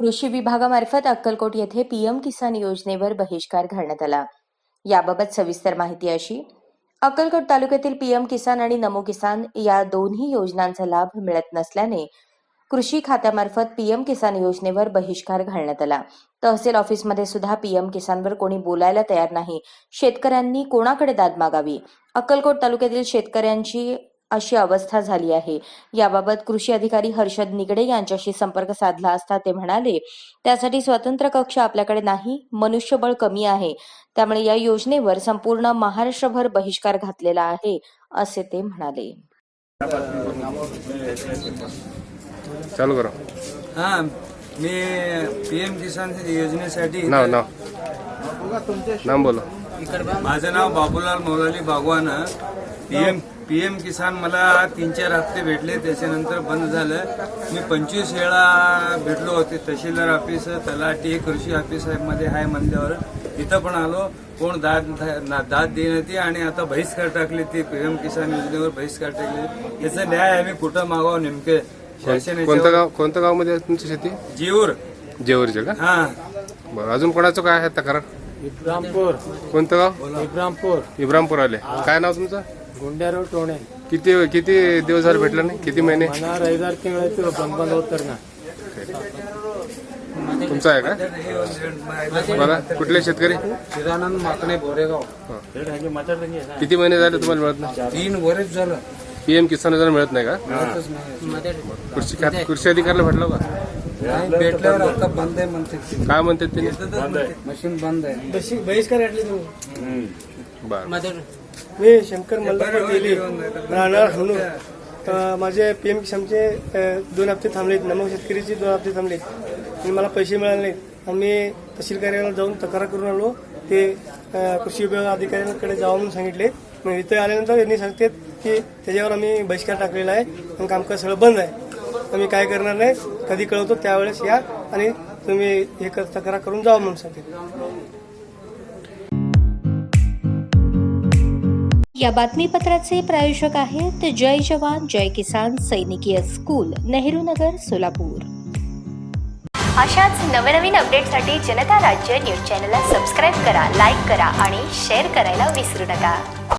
कृषी विभागामार्फत अक्कलकोट येथे पीएम किसान योजनेवर बहिष्कार घालण्यात आला. याबाबत सविस्तर माहिती अशी अक्कलकोट तालुक्यातील पीएम किसान आणि नमो किसान या दोन्ही योजनांचा लाभ मिळत नसल्याने कृषी खात्यामार्फत पीएम किसान योजनेवर बहिष्कार घालण्यात आला. तहसील ऑफिसमध्ये सुद्धा पीएम किसानवर कोणी बोलायला तयार नाही. शेतकऱ्यांनी कोणाकडे दाद मागावी? अक्कलकोट तालुक्यातील शेतकऱ्यांची अशी अवस्था झाली आहे. याबाबत कृषी अधिकारी हर्षद निगडे यांच्याशी संपर्क साधला असता ते म्हणाले त्यासाठी स्वतंत्र कक्ष आपल्याकडे नाही मनुष्यबळ कमी आहे. त्यामुळे या योजनेवर संपूर्ण महाराष्ट्रभर बहिष्कार घातलेला आहे असे ते म्हणाले. चालू करा. हां मी पी एम किसान योजनेसाठी नाव नाव. नाम बोला. माझं नाव Babulal Maulali Bagwan P M P M Kisan मला तीन चार हप्ते भेटले त्याच्यानंतर बंद झालं. मी पंचवीस वेळा भेटलो होते तहसीलदार ऑफिस तलाठी कृषी ऑफिसमध्ये आहे म्हणल्यावर. तिथं पण आलो. कोण दाद ना- दाद देण्यात आणि आता बहिष्कार टाकले ते पी एम किसान योजनेवर बहिष्कार टाकले. याचा न्याय आम्ही कुठं मागावं नेमके? शासन कोणतं गाव कोणतं मध्ये आहे तुमची शेती? जीवर जेवरीचे का? हा. बरं अजून कोणाचं काय आहे तक्रार? इब्रामपूर. कोणतं गाव? इब्रामपूर. इब्रामपूर आले. काय नाव तुमचं? गुंड्या रोड टोणे. किती किती दिवस झाले भेटलं नाही? किती महिने? मला रविवार तिंगळाची बंद बंद होत तर तुमचा आहे का? बघा कुठले शेतकरी? चिरानंद माकणे बोरेगाव. किती महिने झाले तुम्हाला मिळत नाही? तीन वर्ष झालं. पीएम किसान हजार मिळत नाही का? कृषी कृषी अधिकारला भेटलो का? नाही, भेटल्यावर आता बंद आहे म्हणते. काय म्हणतात त्यांनी मशीन बंद आहे. बहिष्कार घातली तुम्ही? बरं. मी शंकर मल्हार गेली. राहणार म्हणून. तर माझे पी एम किसानचे अ, दोन हप्ते थांबलेत. नमक शेतकरीचे दोन हप्ते थांबलेत. आणि मला पैसे मिळाले नाहीत. आणि मी तहसील कार्यालयाला जाऊन तक्रार करून आलो. ते अ, कृषी विभाग अधिकाऱ्यांकडे जावं म्हणून सांगितले. मग इथे आल्यानंतर यांनी सांगतात की त्याच्यावर आम्ही बहिष्कार टाकलेला आहे. आणि कामकाज सगळं बंद आहे. आम्ही काय करणार नाही. कधी कळवतो त्यावेळेस या आणि तुम्ही हे कर- तक्रार करून जावं म्हणून सांगते. या बातमीपत्राचे प्रायोजक आहेत जय जवान जय किसान सैनिकीय स्कूल नेहरू नगर सोलापूर. अशाच नवनवीन अपडेटसाठी जनता राज्य न्यूज चॅनलला सबस्क्राईब करा लाईक करा आणि शेअर करायला विसरू नका.